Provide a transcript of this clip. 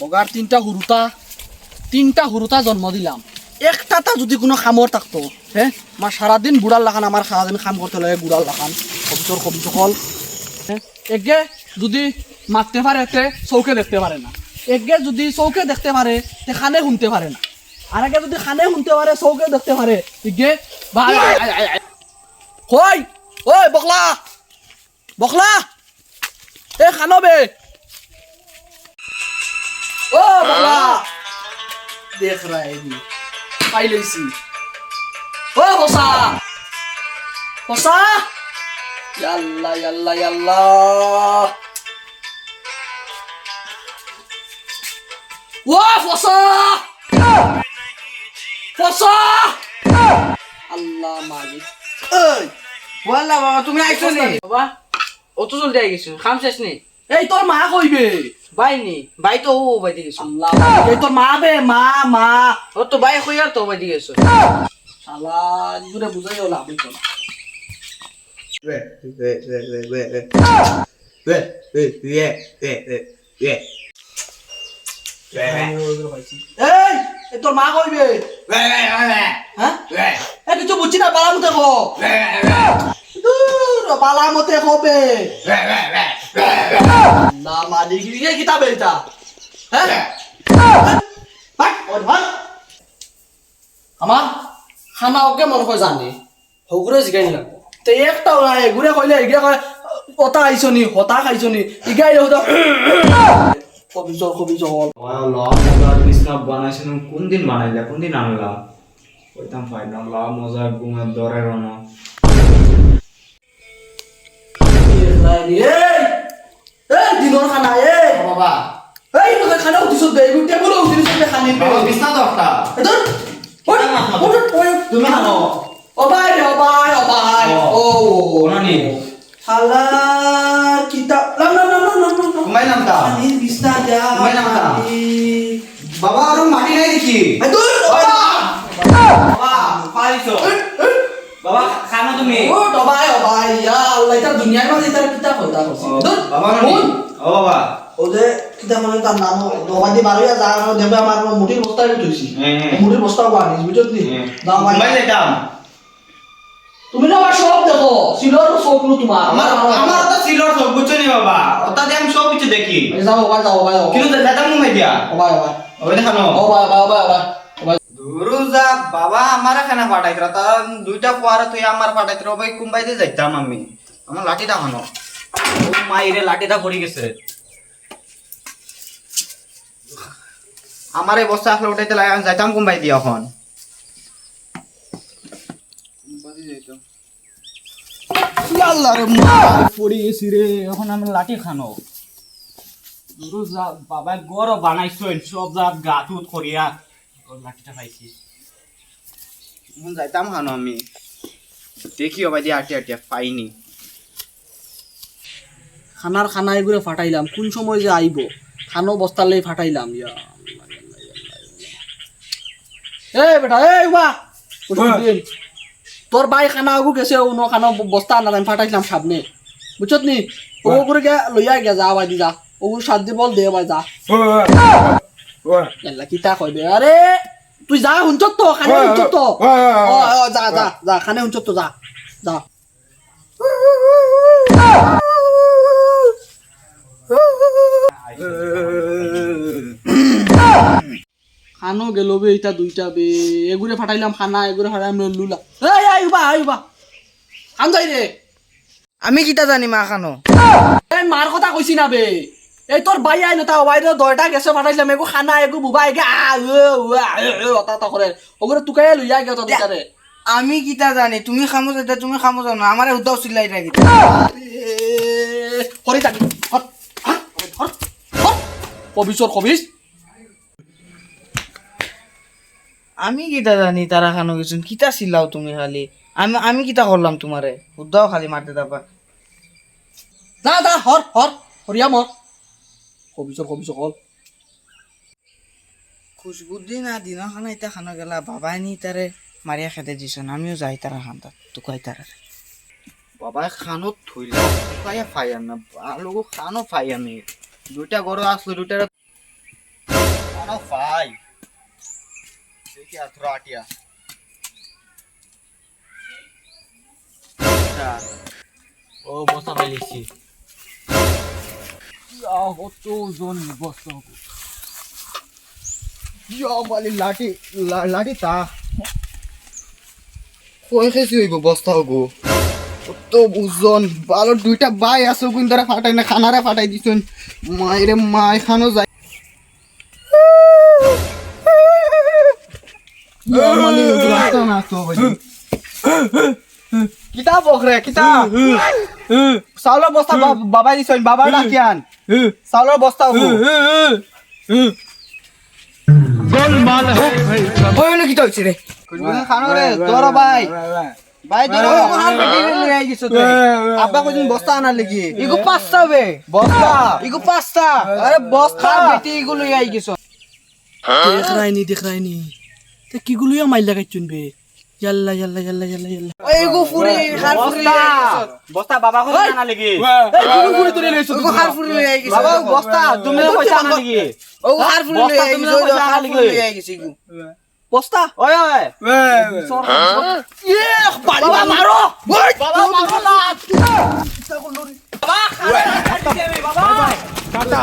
বগার তিনটা হুরুতা তিনটা হুরুতা জন্ম দিলাম। একটাটা যদি কোনো খামর থাকতো হ্যাঁ আমার সারাদিন বুড়ার লাখান আমার সারাদিন খাম করতে লাগে বুড়ার লাখান কবিতর কবি সকল হ্যাঁ একে যদি মারতে পারে তে চৌকে দেখতে পারে না। একে যদি চৌকে দেখতে পারে তে খানে শুনতে পারে না। আর একে যদি খানে শুনতে পারে চৌকে দেখতে পারে একে কই ওই বকলা! বকলা! এ, খানবে! Oh, bala! Deਖ ਰਹਾ ਹੈ ਜੀ ਖਾਈ ਲਈ ਸੀ ਓ ਹੋਸਾ ਹੋਸਾ ਯੱਲਾ ਯੱਲਾ ਯੱਲਾ ਵਾ ਹੋਸਾ হোসা আল্লাহ মালিক ওই ওয়াল্লাহ বাবা তুমি আইছো নি বাবা অত জলদি আই গেছো খাম শেষ নেই এই তোর মা কইবে বাই নি বাই তো ও বাইতে গেছো আল্লাহ এই তোর মা বে মা মা ও তো বাই কই আর তো বাইতে গেছো শালা জুরে বুঝাই হলো আমি তো এই তোর মা কইবে হ্যাঁ কিছু বুঝছি না বালা মতে কো দূর বালা মতে কবে না মালিক ইয়ে কিতাবে এটা হ্যাঁ? ভাগ আমার খানা ওকে মন কয় জানে। হগুরে জিগাই নিলাম। তে একটাও নাই এগুৰে কইলে এগুৰে কয় অতা আইছনি হতা খাইছনি ইগাই হতা কবি জল কবি জল বানাইছিলাম। কোন দিন বানাইলা কোন দিন আনলা? কইতাম ফাইনাল লা মজা গুঙা দরে রন এই দিনৰ খানা এই। বাবা। এই তোকে খানা উঠিছ দে এইবোৰ টেবুল উঠিছ দে খানি বাবা বিছনা দরটা এদৰ ওই ওই ওই তুমি খানো অবাই রে অবাই অবাই ও কোনানি শালা কিতাপ না না না না না না তোমাই খানি বিছনা যা নাম বাবা আর মাটি নাই দেখি। বাবা। বাবা পাইছো বাবা খানো তুমি। ও অবাই ইয়া আল্লাহ এটা দুনিয়ার মাঝে এটা বাবা ও বাবা। মানে তার নাম দবাদি বারোয়া যা দেবে আমার মুঠির বস্তা উঠেছি হ্যাঁ, হ্যাঁ। মুঠির বস্তা নি? তোমাই তুমি না আমার সব দেখো সিলর সব তোমার। আমার আমার তো সিলর সব বুঝছ নি বাবা। ওটা আমি সব কিছু দেখি। যাও ভাই যাও যাও। কিন্তু যেতাম মুম্বাই দিয়া? ওই দেখানো? ও ভাই ভাই ভাই ভাই দুরুজা, বাবা, আমার খানা পাঠাইছিল তার দুইটা পোয়ারে তুই আমার পাঠাইছিল ভাই কুম্বাই দিয়ে যাইতাম আমি। আমার লাঠিটা ও মাইরে লাঠিটা পড়ে গেছে। আমার এই বস্তা আসলে উঠাইতে লাগে, আমি যাইতাম কুম্বাই দিয়ে এখন এখন আমি লাঠি খানো। বাবা গরো বানাইছো, সব জাত গাতুত করিয়া। ওর লাঠিটা পাইছি। এখন যাইতাম আমি। দেখি ভাই দিয়ে আটিয়া আটিয়া পাইনি। খানার খানা এগুলো ফাটাইলাম কোন সময় যে আইব? খানো বস্তালেই ফাটাইলাম ইয়া এ বেটা এই বা তোর বাই খানা আগু গেছে উনো খানা বস্তা না আমি ফাটাইলাম সামনে। বুঝছত নি ও করে গে লইয়া গে যা বাই দি যা। ও সাত দি বল দে বাই যা। এলা কিতা কই বে আরে তুই যা হুনছত তো খানে হুনছত তো। ও ও যা যা যা খানে হুনছত তো যা যা। খানো গেল বে এটা দুইটা বে। এগুরে ফাটাইলাম খানা এগুরে ফাটাইলাম লুলা। এই আইবা আইবা খান যাই রে আমি কিটা জানি মা খানো? এই মার কথা কইছি না বে। এই তোর বাই আই নতা বাইরে দয়টা গেছে ফাটাইলাম এগো খানা এগো বুবা এগে আ ও ও আ, ও, ও, অতা তা করে ওগুরে তুকাই লইয়া গে তো দুটারে আমি কিটা জানি তুমি খামো যেটা তুমি খামো জানো? আমারে উদাও চিল্লাই রাখি হরি থাকি হর হর আমি কিটা জানি তারা খানো কিছু কিটা চিল্লাও তুমি খালি? আমি আমি কিটা করলাম তোমারে উদাও খালি মারতে দাবা যা যা হর হর হরিয়া মর কবিছর কবিছর কল খুশবুদ্দি না দিন খানা ইতা খানো গেলা বাবাই নি তারে মারিয়া খেতে দিছন আমিও যাই তারা খান তারা বাবা খানো থইলা পায়া ফাই না আলু খানো ফাই আমি দুইটা গরু আসলো দুইটা আনো ভাই দেখি আর আটিয়া। ও বস্তা পাইলিছি কত জন বস্তা ইয়া বালি লাঠি লাঠি তা কই খেছি হইব বস্তা হব কত বুজন বালো দুইটা বাই আছো কোন দ্বারা ফাটাই না খানারে ফাটাই দিছুন মাইরে মাই খানো যায় কিতা বকরে কিতা চাউলৰ বস্তা বাবাই দিছইন বাবাৰ ডাকিয়ান চাউলৰ বস্তা রে তোর ভাই। ভাই তোর লই আই তুই। আব্বা কইদিন বস্তা আনার লাগি। ইগো পাঁচটা বে। বস্তা। ইগো পাঁচটা। আরে বস্তা বেটি ইগুলো আই গেছো দেখ রাইনি দেখ রাইনি তে কিগুলোয়া মাইল লাগাইছুন বে। ইয়াল্লা ইয়াল্লা ইয়াল্লা ইয়াল্লা ইয়াল্লা ওই ইগো ফুরি হার ফুরি বস্তা বাবা কত আনা লাগি। ইগো হার ফুরি লই আই বাবা বস্তা তুমি পয়সা আনা লাগি। ও হার ফুরি লই বস্তা আই তুমি পয়সা হার আনা ফুরি লাগি। লই বস্তা? ওই ওই বাবা মারো! বাবা মারো না! বাবা